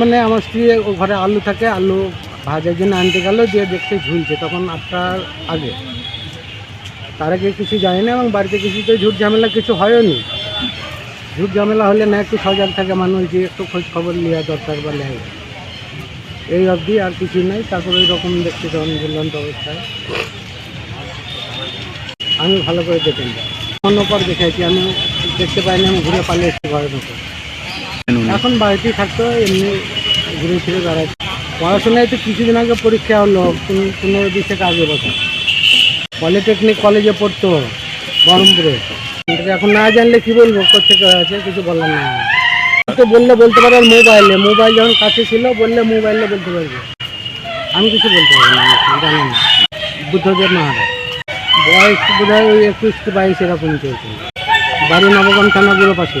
মানে আমার স্ত্রী ঘরে আলু থাকে, আলু ভাজার জন্য আনতে গেল, দিয়ে দেখতে ঝুলছে, তখন আটটার আগে। তার আগে কিছু জানি না এবং বাড়িতে কিছু তো ঝুট ঝামেলা কিছু হয়নি ঝুট ঝামেলা হলে না একটু সজাগ থাকে মানুষ, যে একটু খোঁজ খবর নেওয়া দরকার বা নেয় এই অবধি আর কিছু নাই, তারপর ওই রকম দেখতে তখন ঝুলন্ত অবস্থায় আমি ভালো করে দেখেন অন্য পর দেখেছি আমি দেখতে পাইনি আমি ঘুরে পালিয়ে এসেছি মতো এখন বাড়িতেই থাকতো এমনি ঘুরে ফিরে বেড়াচ্ছে পড়াশোনায় তো কিছুদিন আগে পরীক্ষা হলো পনেরো বিশ থেকে আগে বছর পলিটেকনিক কলেজে পড়তো বহরমপুরে। এখন না জানলে কি বলব কোথেকে আছে কিছু বলার নেই। তো বললে বলতে পারে মোবাইলে মোবাইল যখন কাছে ছিল বললে মোবাইলে বলতে পারবে। আমি কিছু বলতে পারব না জানি না। বুদ্ধদেব মহারাজ। বয়স বোধ হয় ওই একুশ বাইশ এরকম চলছে। বাড়ি নবগঞ্জ থানা গুলো পাশে।